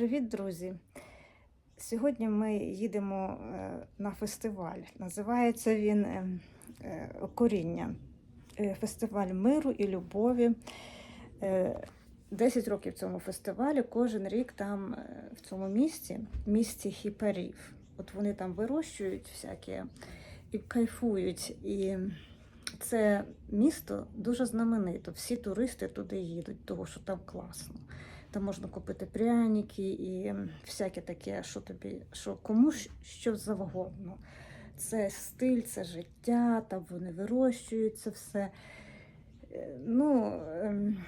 Привіт, друзі! Сьогодні ми їдемо е, на фестиваль. Називається він е, е, Коріння. Фестиваль миру і любові. Е, 10 років цьому фестивалю. Кожен рік там в цьому місті, місті хіперів. От вони там вирощують всякі і кайфують. І це місто дуже знаменито. Всі туристи туди їдуть, тому що там класно. Там можна купити пряники і всяке таке, що тобі, що кому ж- що завгодно. Це стиль, це життя, там вони вирощують це все. Е, Ну, ем,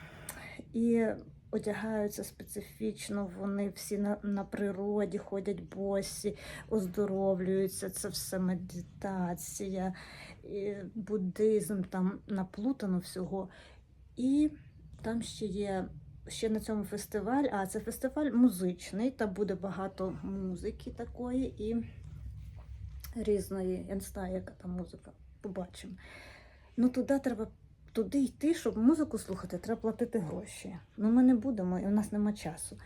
і одягаються специфічно, вони всі на, на природі ходять босі, оздоровлюються, це все медитація, і буддизм, там наплутано всього. І там ще є ще на цьому фестиваль, а це фестиваль музичний, там буде багато музики такої і різної. Я не знаю, яка там музика. Побачимо. Ну туди треба туди йти, щоб музику слухати, треба платити гроші. Ну ми не будемо, і в нас нема часу.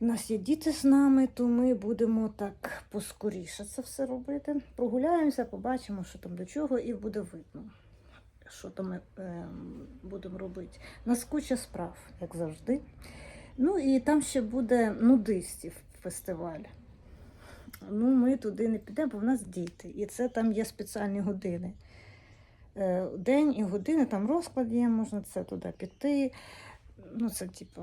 У нас є діти з нами, то ми будемо так поскоріше це все робити. Прогуляємося, побачимо, що там до чого, і буде видно, що там ми е, будемо робити. Нас куча справ, як завжди. Ну і там ще буде нудистів фестиваль. Ну, ми туди не підемо, бо в нас діти. І це там є спеціальні години. Е, День і години, там розклад є, можна це туди піти. Ну, це типу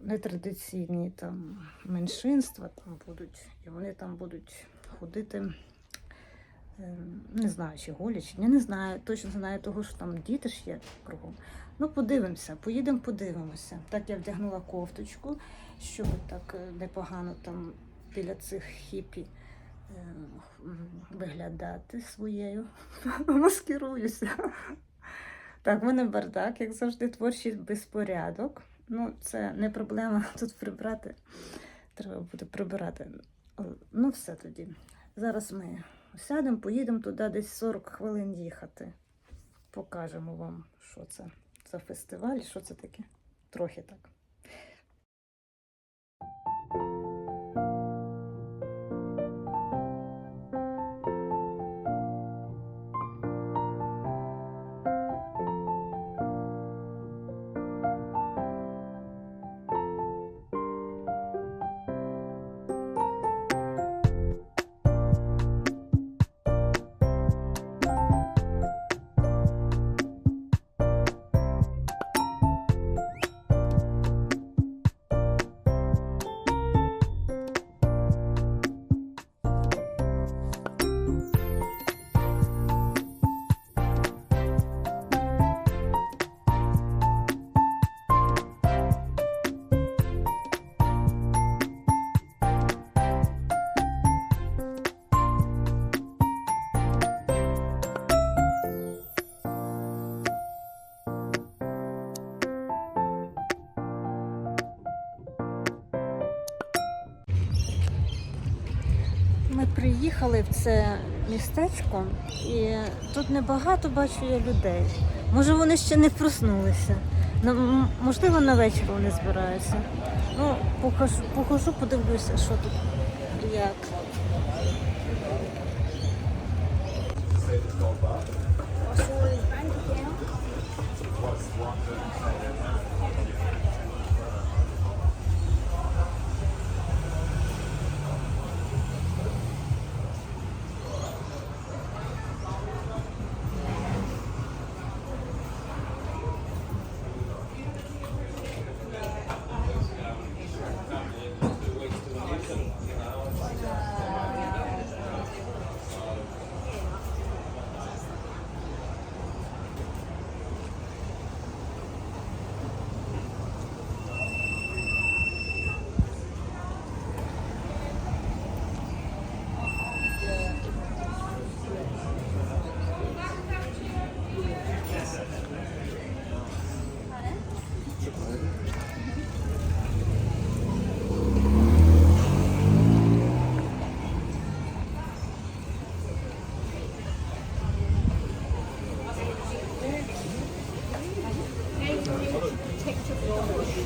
нетрадиційні там меншинства там будуть, і вони там будуть ходити. Е, Не знаю, чи чи ні, не знаю. Точно знаю того, що там діти ж є кругом. Ну, подивимося, поїдемо, подивимося. Так я вдягнула кофточку, щоб так е, непогано там біля цих хіпі е, виглядати своєю. Маскируюся. Так, в мене бардак, як завжди, творчий безпорядок. Ну, це не проблема тут прибрати. Треба буде прибирати. Ну, все тоді. Зараз ми сядемо, поїдемо туди десь 40 хвилин їхати. Покажемо вам, що це за фестиваль, що це таке. Трохи так. приїхали в це містечко, і тут небагато бачу я людей. Може вони ще не проснулися. Ну, можливо, на вечір вони збираються. Ну, Похожу, похожу подивлюся, що тут як. Ось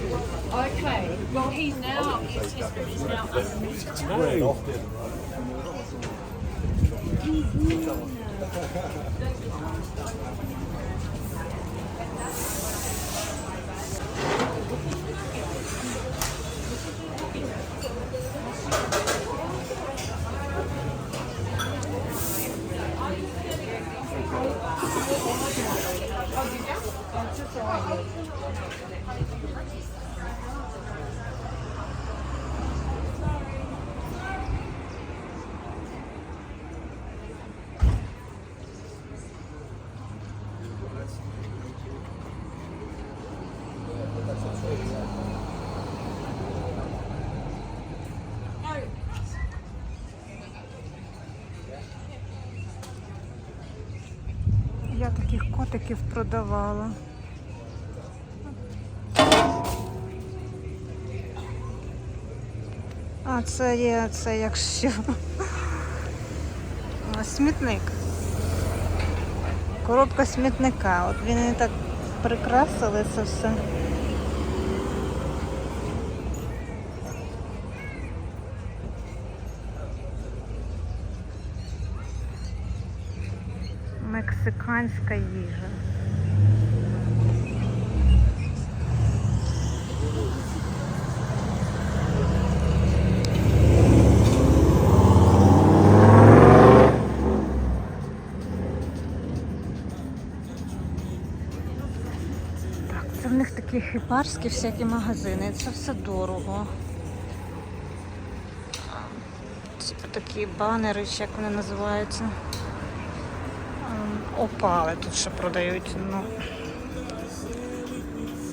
Okay. Well, he's now, his history is now underneath. котиків продавала. А, це є, це якщо смітник. Коробка смітника. От він і так прикрасили це все. Мексиканська їжа. Так, це в них такі хипарські всякі магазини. Це все дорого. Такі банери, чи як вони називаються. Опали тут ще продають. Ну,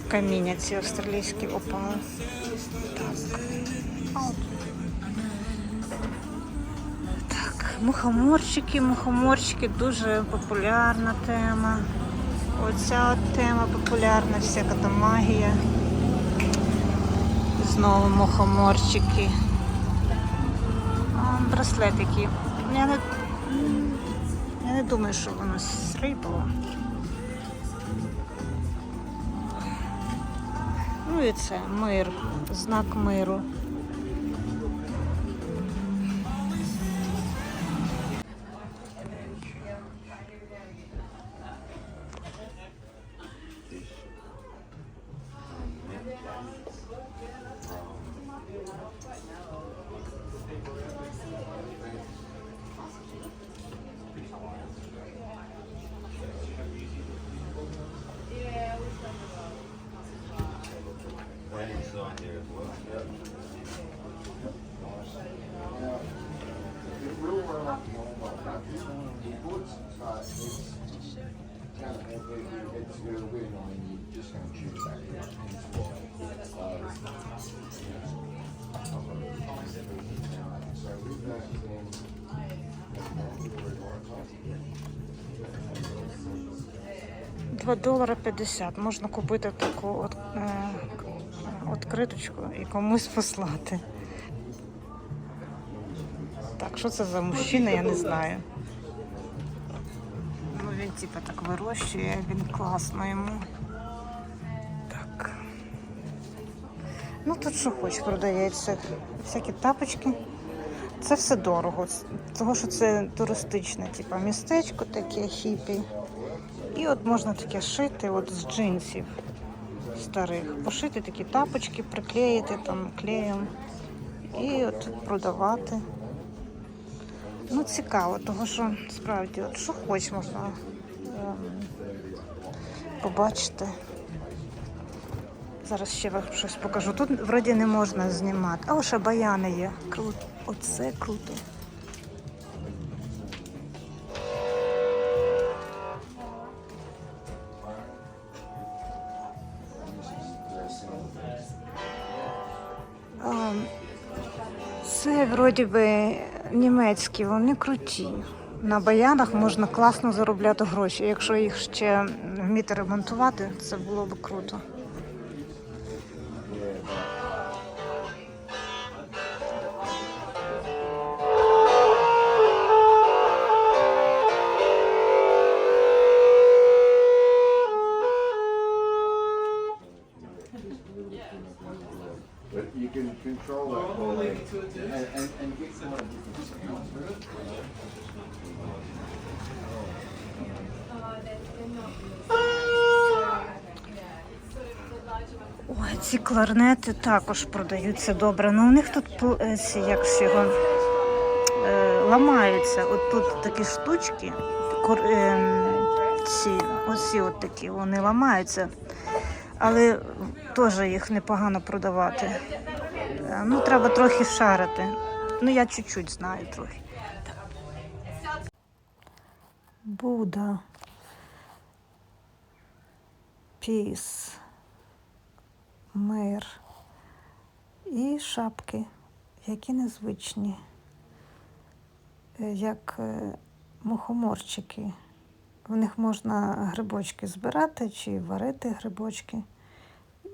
каміння ці австралійські опали. Так. От. Так, мухоморчики, мухоморчики дуже популярна тема. Оця тема популярна, всяка там магія. Знову мухоморчики. Браслетики. Я не думаю, що воно срібло. Ну і це мир, знак миру. 2 долара 50. Можна купити таку от, е, откриточку і комусь послати. Так, що це за мужчина, я не знаю. Ну Він типу так вирощує, він класно йому. Так. Ну тут що хоч продається. Всякі тапочки. Це все дорого. Того, що це туристичне, типа містечко таке хіпі. І от можна таке шити от з джинсів старих. Пошити такі тапочки, приклеїти там клеєм і от продавати. Ну, цікаво, тому що справді, от що хоч можна ем, побачити. Зараз ще вам щось покажу. Тут вроді не можна знімати. А ще баяни є. Круто. Оце круто. А, Це вроді би німецькі, вони круті. На баянах можна класно заробляти гроші. Якщо їх ще вміти ремонтувати, це було б круто. You can control that by, and, and, and get some. Ой, ці кларнети також продаються добре. Ну у них тут е, як його, е, ламаються. От тут такі штучки, кор, е, ці, оці от такі, вони ламаються. Але теж їх непогано продавати. Е, Ну, треба трохи шарити. Ну, я чуть-чуть знаю трохи. Буда. Піс. Мир. І шапки, які незвичні, як е, мухоморчики. В них можна грибочки збирати чи варити грибочки.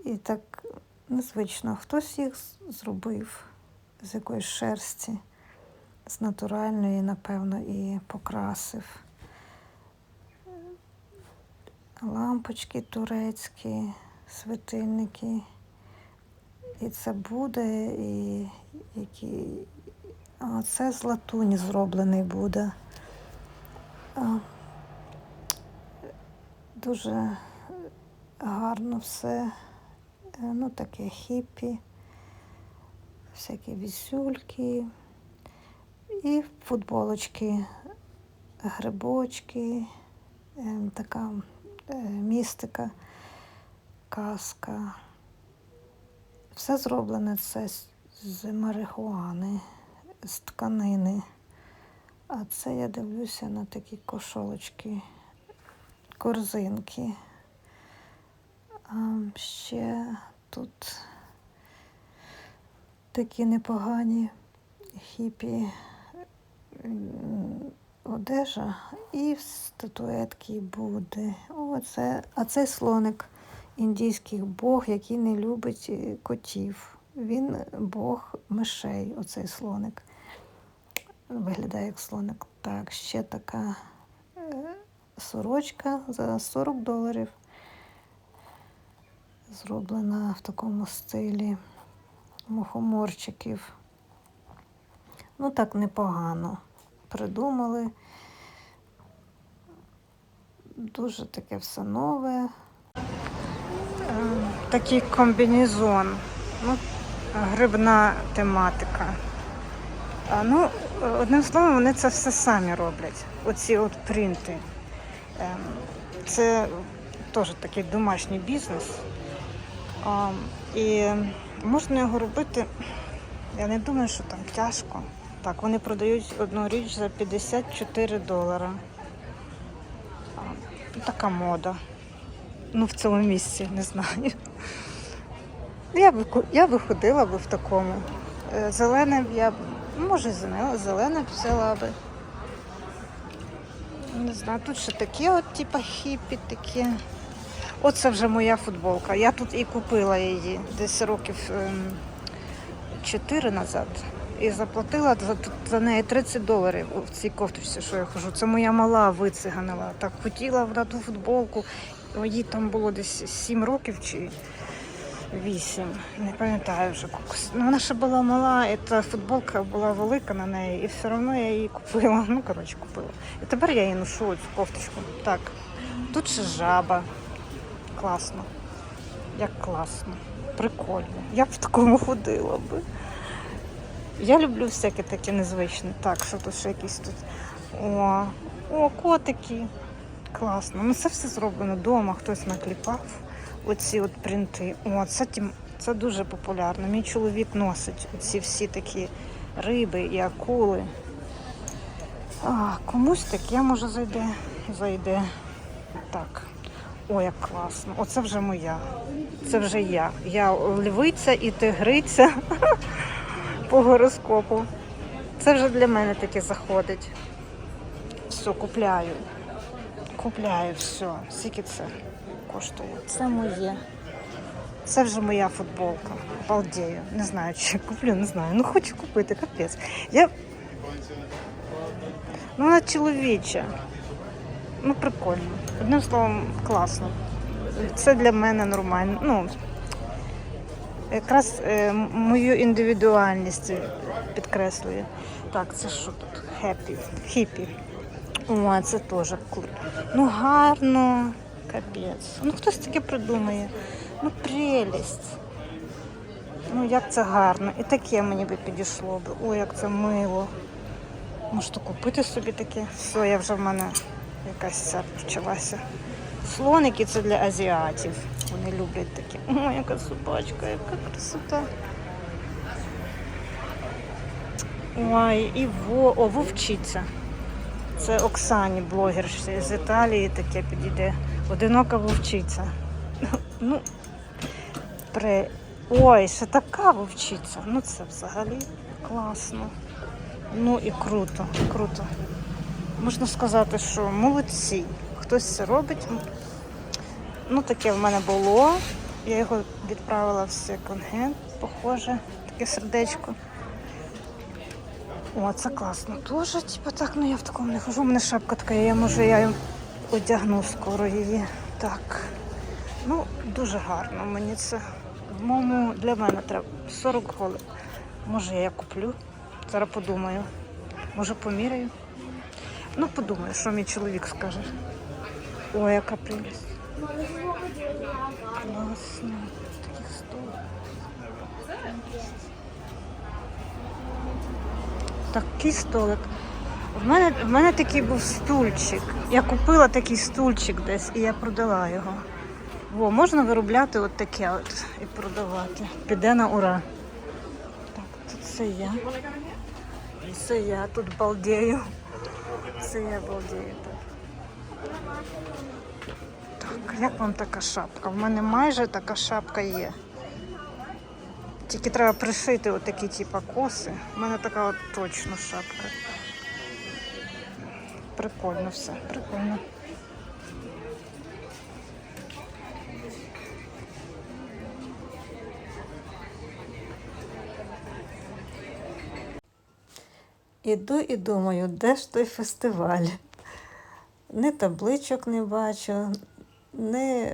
І так незвично. Хтось їх зробив з якоїсь шерсті, з натуральної, напевно, і покрасив. Лампочки турецькі, світильники. І це буде, і які. А це з латуні зроблений буде. А, Дуже гарно все. Е, Ну, таке хіпі, всякі вісюльки. І футболочки, грибочки, е, така е, містика, казка. Все зроблене це з марихуани, з тканини. А це я дивлюся на такі кошолочки, корзинки. Ще тут такі непогані хіпі одежа і статуетки буде. О, це, а це слоник індійських бог, який не любить е, котів. Він бог мишей, оцей слоник. Виглядає як слоник. Так, ще така е, сорочка за 40 доларів. Зроблена в такому стилі мухоморчиків. Ну, так непогано. Придумали. Дуже таке все нове. Такий комбінезон. Ну, грибна тематика. Ну, одним словом, вони це все самі роблять. Оці от принти. Ем, Це теж такий домашній бізнес. А, І можна його робити, я не думаю, що там тяжко. Так, вони продають одну річ за 54 долара. Ну, Така мода. Ну, в цьому місці, не знаю. Я би, я би ходила би в такому. Е, Зелене б я б, може, зелене б взяла би. Не знаю, тут ще такі от, типа хіпі такі. Оце вже моя футболка. Я тут і купила її десь років ем, 4 назад. І заплатила за, за неї 30 доларів в цій кофточці, що я хожу. Це моя мала вициганила. Так хотіла на ту футболку. Їй там було десь 7 років чи 8. Не пам'ятаю вже. Ну, вона ще була мала, і та футболка була велика на неї, і все одно я її купила. Ну, коротше, купила. І тепер я її ношу цю кофточку. Так. Тут ще жаба. Класно. Як класно. Прикольно. Я б в такому ходила би. Я люблю всяке таке незвичне. Так, що тут ще якісь тут. О, о, котики. Класно. Ну це все зроблено вдома, хтось накліпав. Оці от принти. О, це, це дуже популярно. Мій чоловік носить ці всі такі риби і акули. А, комусь таке може зайде. Зайде. Так. О, як класно. Оце вже моя. Це вже я. Я львиця і тигриця по гороскопу. Це вже для мене таке заходить. Все, купляю. Купляю все. Скільки це коштує? Це моє. Це вже моя футболка. Балдею. Не знаю, чи куплю, не знаю. Ну хочу купити, капець. Я... Ну, вона чоловіча. Ну, прикольно. Одним словом, класно. Це для мене нормально. Ну, якраз е, мою індивідуальність підкреслює. Так, це що тут? Хеппі. Хіппі. О, це теж круто. Ну гарно, капець. Ну хтось таке придумає. Ну, прелість. Ну, як це гарно. І таке мені би підійшло б. Ой, як це мило. Можете купити собі таке. Все, я вже в мене якась ця почалася. Слоники це для азіатів. Вони люблять такі. Ой, яка собачка, яка красота. Ой, і во, о, вовчиця. Це Оксані, блогерші з Італії, таке підійде. Одинока вовчиця. Ну, при... Ой, ще така вовчиця. Ну це взагалі класно. Ну і круто, круто. Можна сказати, що молодці. Хтось це робить. Ну, таке в мене було. Я його відправила в секонд-хенд, похоже, таке сердечко. О, це класно. Тоже, типу, так, ну я в такому не хожу. У мене шапка така, я може я одягну скоро її. Так. Ну, дуже гарно мені це. Моєму для мене треба 40 голів. Може, я куплю. Зараз подумаю. Може, поміряю. Ну, подумаю, що мій чоловік скаже. Ой, яка прелість. Класно. Такий столик. В мене, в мене такий був стульчик. Я купила такий стульчик десь і я продала його. Во, можна виробляти от таке от і продавати. Піде на ура. Так, тут це я. Це я тут балдею. Це я. Так. так, як вам така шапка? В мене майже така шапка є. Тільки треба пришити отакі типу, коси. У мене така от точно шапка. Прикольно все, прикольно. Іду і думаю, де ж той фестиваль? Ні табличок не бачу, ні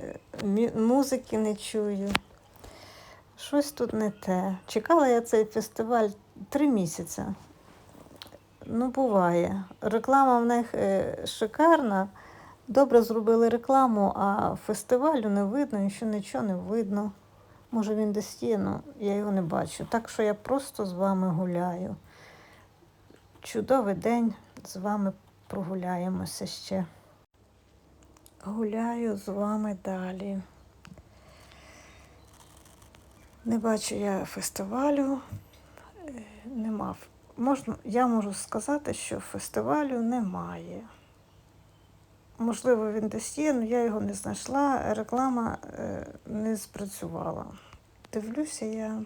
музики не чую. Щось тут не те. Чекала я цей фестиваль три місяці. Ну, буває. Реклама в них е, шикарна. Добре зробили рекламу, а фестивалю не видно, і нічого не видно. Може він десь є, але я його не бачу. Так що я просто з вами гуляю. Чудовий день, з вами прогуляємося ще. Гуляю з вами далі. Не бачу я фестивалю. е, Нема. Можна, я можу сказати, що фестивалю немає. Можливо, він десь є, але я його не знайшла, реклама е, не спрацювала. Дивлюся я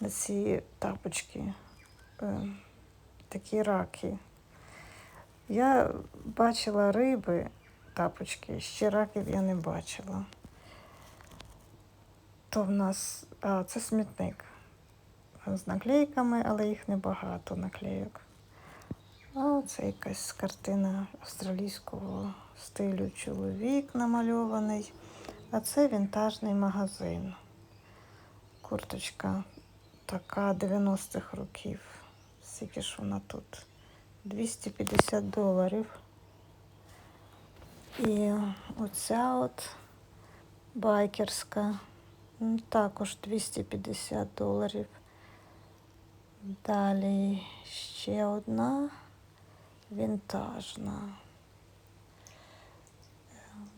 на ці тапочки, е, такі раки. Я бачила риби, тапочки, ще раків я не бачила. То в нас, а, це смітник з наклейками, але їх небагато наклейок. А це якась картина австралійського стилю чоловік намальований. А це вінтажний магазин. Курточка така 90-х років. Скільки ж вона тут? 250 доларів. І оця от байкерська. м, Також 250 доларів. Далі ще одна вінтажна.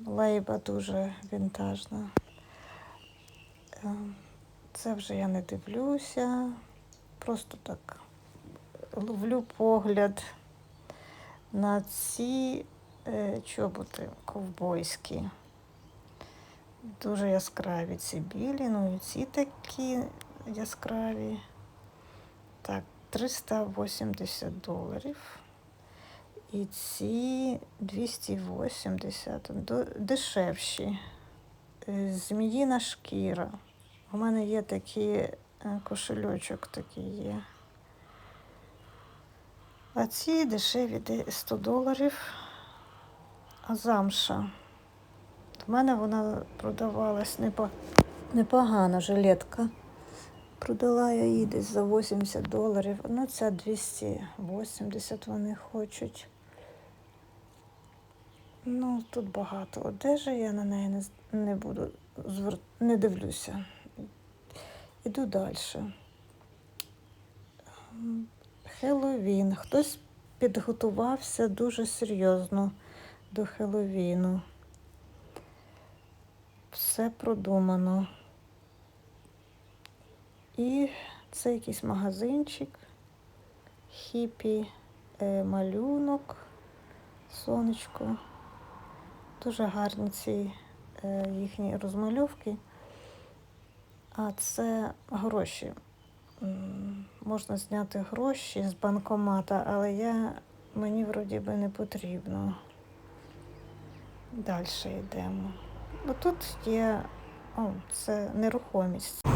Лейба дуже вінтажна. Е, Це вже я не дивлюся. Просто так ловлю погляд на ці е, чоботи ковбойські. Дуже яскраві ці білі, ну і ці такі яскраві. Так, 380 доларів. І ці 280 дешевші. Е, Зміїна шкіра. У мене є такий е, кошельочок такий є. А ці дешеві 100 доларів. А замша. В мене вона продавалась непо- непогано, жилетка. Продала я її десь за 80 доларів. Ну, ця 280 вони хочуть. Ну, тут багато одежі, я на неї не, не буду звер... не дивлюся. Іду далі. Хеллоуін. Хтось підготувався дуже серйозно до Хеллоуіну. Все продумано. І це якийсь магазинчик, хіпі, е, малюнок, сонечко. Дуже гарні ці е, їхні розмальовки. А це гроші. Можна зняти гроші з банкомата, але я, мені вроді би не потрібно. Далі йдемо. Ну тут є о, це нерухомість.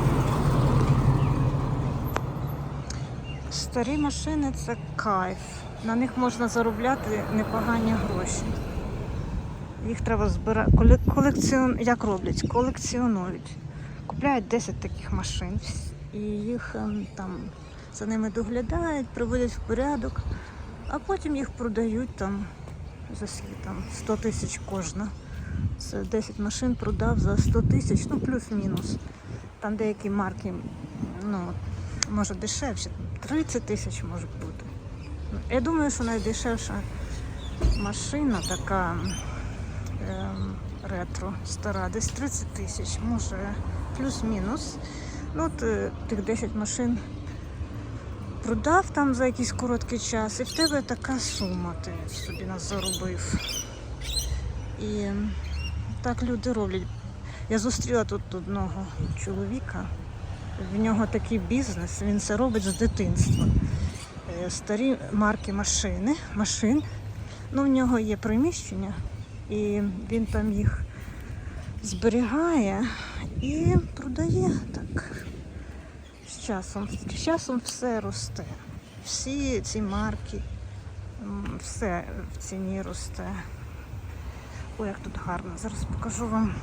Старі машини це кайф. На них можна заробляти непогані гроші. Їх треба збирати. Колекціон... Як роблять? Колекціонують. Купляють 10 таких машин і їх ем, там за ними доглядають, приводять в порядок, а потім їх продають там за там 100 тисяч кожна. Це 10 машин продав за 100 тисяч, ну плюс-мінус. Там деякі марки, ну, може дешевші, 30 тисяч може бути. Я думаю, що найдешевша машина така ем, ретро стара, десь 30 тисяч, може плюс-мінус. Ну, от е, тих 10 машин продав там за якийсь короткий час, і в тебе така сума, ти собі нас заробив. І так люди роблять. Я зустріла тут одного чоловіка. В нього такий бізнес, він це робить з дитинства. Е, Старі марки машини, машин. Ну, в нього є приміщення, і він там їх зберігає і продає так. З часом. З часом все росте. Всі ці марки, все в ціні росте. Ой, як тут гарно. Зараз покажу вам.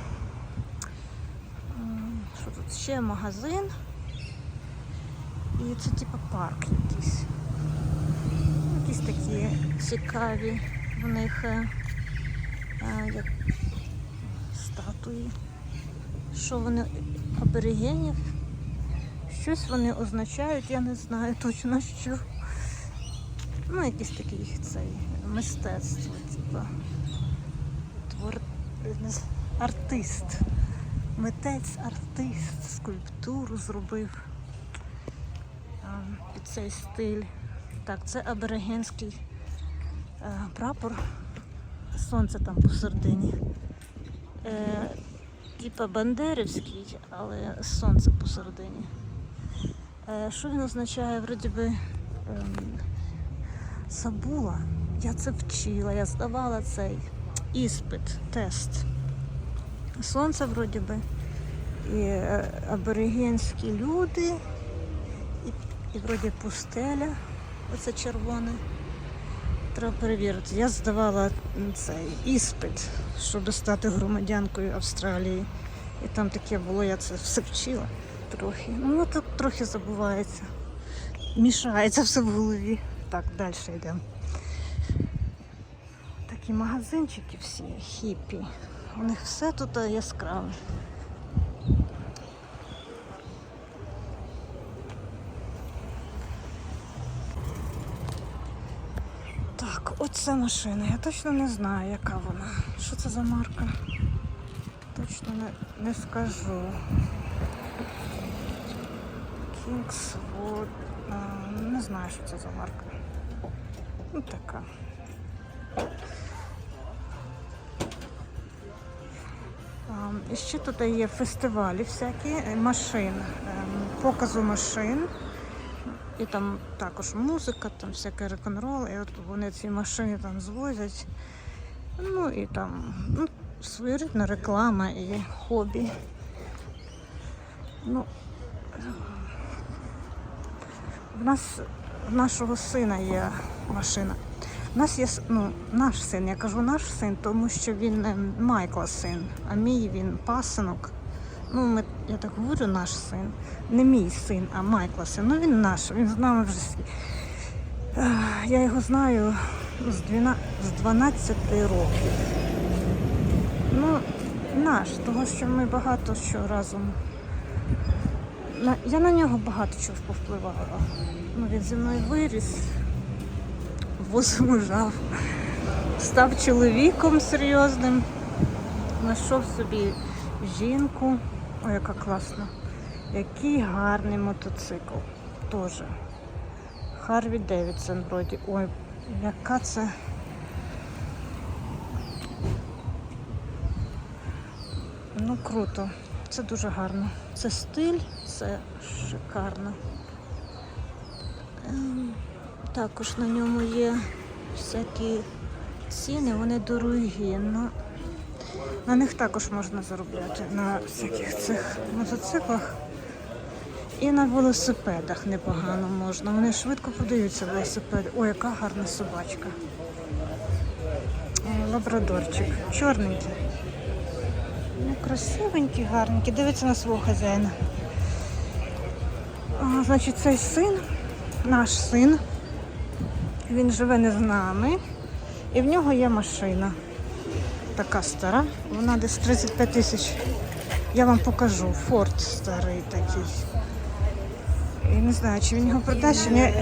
Що тут ще магазин. І це типу парк якийсь. Якісь такі цікаві в них е, е, як статуї. Що вони аборигенів? Щось вони означають, я не знаю точно що. Ну, якийсь такий цей мистецтво, типу. Твор... артист. Митець, артист, скульптуру зробив під цей стиль. Так, це аборигенський е, прапор. Сонце там посередині. Е, типа Бандерівський, але сонце посередині. Е, що він означає? Вроді би ем, забула. Я це вчила, я здавала цей іспит, тест. Сонце вроді би. І е, аборигенські люди, і, і вроді пустеля, оце червоне. Треба перевірити. Я здавала цей іспит, щоб стати громадянкою Австралії. І там таке було, я це все вчила трохи. Ну, так трохи забувається. Мішається все в голові. Так, далі йдемо. Такі магазинчики всі, хіпі. У них все тут яскраве. Так, оце машина. Я точно не знаю, яка вона. Що це за марка? Точно не, не скажу. Kingswood. А, не знаю, що це за марка. Ну така. І ще тут є фестивалі всякі машин, показу машин. І там також музика, там всяке рок-н-рол, і от вони ці машини там звозять. Ну і там ну, своєрідна реклама і хобі. Ну, в нас в нашого сина є машина. У нас є ну, наш син, я кажу наш син, тому що він е, Майкла син, а мій він пасинок. Ну, ми, я так говорю, наш син. Не мій син, а Майкла син. Ну він наш, він з нами вже. Я його знаю з 12, з 12 років. Ну, наш, тому що ми багато що разом. На, я на нього багато чого повпливала. Ну, він зі мною виріс, возом жав, став чоловіком серйозним, знайшов собі жінку. Ой, яка класна. Який гарний мотоцикл. Теж. Харві Девідсон вроді. Ой, яка це. Ну, круто. Це дуже гарно. Це стиль, це шикарно. Ем, Також на ньому є всякі ціни, вони дорогі. Ну, на них також можна заробляти на всяких цих мотоциклах. І на велосипедах непогано можна. Вони швидко подаються велосипеди. Ой, яка гарна собачка. Лабрадорчик. Чорненький. Ну, красивенький, гарненький. Дивиться на свого хазяїна. Значить, цей син, наш син, він живе не з нами. І в нього є машина. Така стара. Вона десь 35 тисяч. Я вам покажу. Форд старий такий. І не знаю, чи він його продасть, чи ні.